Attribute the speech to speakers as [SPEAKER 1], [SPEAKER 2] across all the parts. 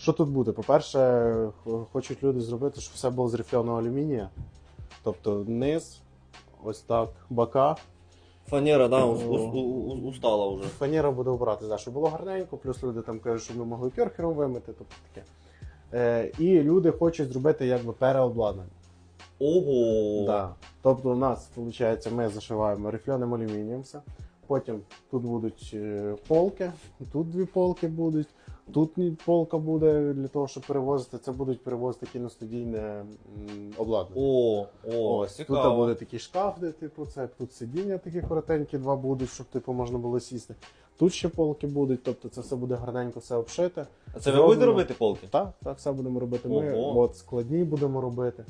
[SPEAKER 1] Що тут буде? По-перше, хочуть люди зробити, щоб все було з рифленого алюмінія. Тобто низ, ось так, бока.
[SPEAKER 2] Фанера, да, у- у- устала вже.
[SPEAKER 1] Фанера буде обрати, да, щоб було гарненько, плюс люди там кажуть, що ми могли кьорхером вимити, тобто таке. Е, і люди хочуть зробити якби переобладнання.
[SPEAKER 2] Ого!
[SPEAKER 1] Да. Тобто у нас, виходить, ми зашиваємо рифленим алюмінієм все. Потім тут будуть е, полки, тут дві полки будуть, тут полка буде для того, щоб перевозити. Це будуть перевозити кіностудійне м, обладнання.
[SPEAKER 2] О, о,
[SPEAKER 1] Ось
[SPEAKER 2] цікаво.
[SPEAKER 1] тут буде такий шкаф, де типу це тут сидіння такі коротенькі, два будуть, щоб типу можна було сісти. Тут ще полки будуть, тобто це все буде гарненько все обшите.
[SPEAKER 2] А це ви
[SPEAKER 1] зроблено.
[SPEAKER 2] будете робити полки?
[SPEAKER 1] Так, так, все будемо робити ми.
[SPEAKER 2] Ого.
[SPEAKER 1] От складні будемо робити.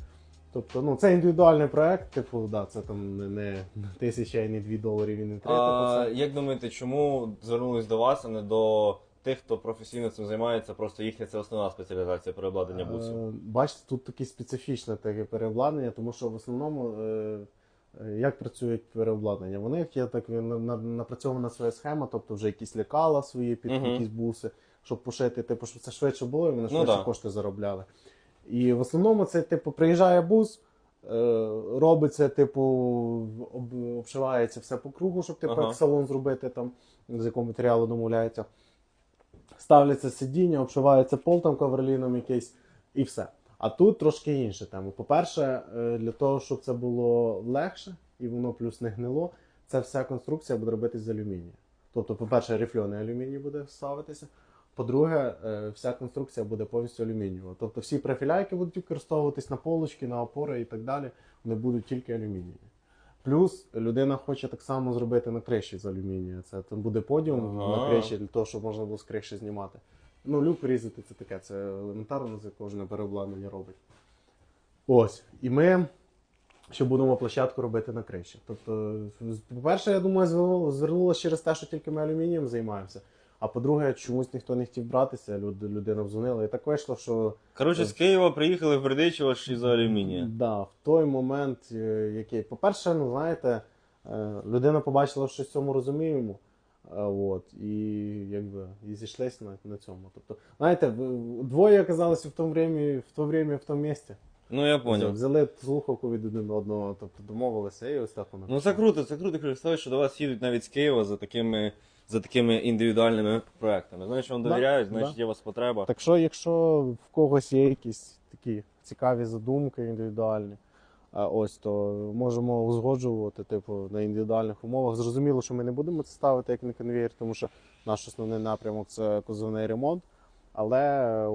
[SPEAKER 1] Тобто, ну це індивідуальний проект, типу, да, це там не, не тисяча і не дві доларів і не три.
[SPEAKER 2] А,
[SPEAKER 1] типу, це.
[SPEAKER 2] як думаєте, чому звернулись до вас, а не до тих, хто професійно цим займається, просто їхня це основна спеціалізація переобладнання бусів?
[SPEAKER 1] Е, Бачите, тут таке специфічне таке переобладнання, тому що в основному е, е, як працюють переобладнання? Вони є так на- на- напрацьована своя схема, тобто вже якісь лекала свої під
[SPEAKER 2] Мгм.
[SPEAKER 1] якісь буси, щоб пошити, типу, щоб це швидше було, і вони
[SPEAKER 2] Ну
[SPEAKER 1] швидше
[SPEAKER 2] да.
[SPEAKER 1] кошти заробляли. І в основному це, типу, приїжджає бус. Робиться, типу, обшивається все по кругу, щоб типу,
[SPEAKER 2] Ага.
[SPEAKER 1] як салон зробити, там, з якого матеріалу домовляється. Ставляться сидіння, обшивається пол там коверліном якийсь, і все. А тут трошки інша тема. По-перше, е, для того, щоб це було легше і воно плюс не гнило, ця вся конструкція буде робитись з алюмінію. Тобто, по-перше, рифльоний алюміній буде ставитися. По-друге, е, вся конструкція буде повністю алюмінієва. Тобто всі профіля, які будуть використовуватись на полочки, на опори і так далі, вони будуть тільки алюмінієві. Плюс людина хоче так само зробити на криші з алюмінія. Це там буде подіум
[SPEAKER 2] Ага.
[SPEAKER 1] на криші для того, щоб можна було з криші знімати. Ну, люк різати це таке, це елементарно, це кожне переобладнання робить. Ось. І ми ще будемо площадку робити на криші. Тобто, по-перше, я думаю, звернулося через те, що тільки ми алюмінієм займаємося. А по-друге, чомусь ніхто не хотів братися, люд, людина дзвонила. І так вийшло, що
[SPEAKER 2] Коротше, з Києва приїхали в Бердичево ж із алюмінія.
[SPEAKER 1] Да, в той момент, е, який, по-перше, ну знаєте, е, людина побачила, що в цьому розуміємо. е, От, і якби і зійшлися на, на цьому. Тобто, знаєте, двоє оказалися в тому в то время, в тому місці.
[SPEAKER 2] Ну я поняв.
[SPEAKER 1] Взяли слухавку від один одного, тобто домовилися, і ось так воно.
[SPEAKER 2] Ну це круто, це круто, Христос, що до вас їдуть навіть з Києва за такими, за такими індивідуальними проектами. Значить, вам довіряють,
[SPEAKER 1] да.
[SPEAKER 2] значить є у вас потреба.
[SPEAKER 1] Так що, якщо в когось є якісь такі цікаві задумки індивідуальні, ось то можемо узгоджувати, типу, на індивідуальних умовах. Зрозуміло, що ми не будемо це ставити як на конвейер, тому що наш основний напрямок це кузовний ремонт. Але от,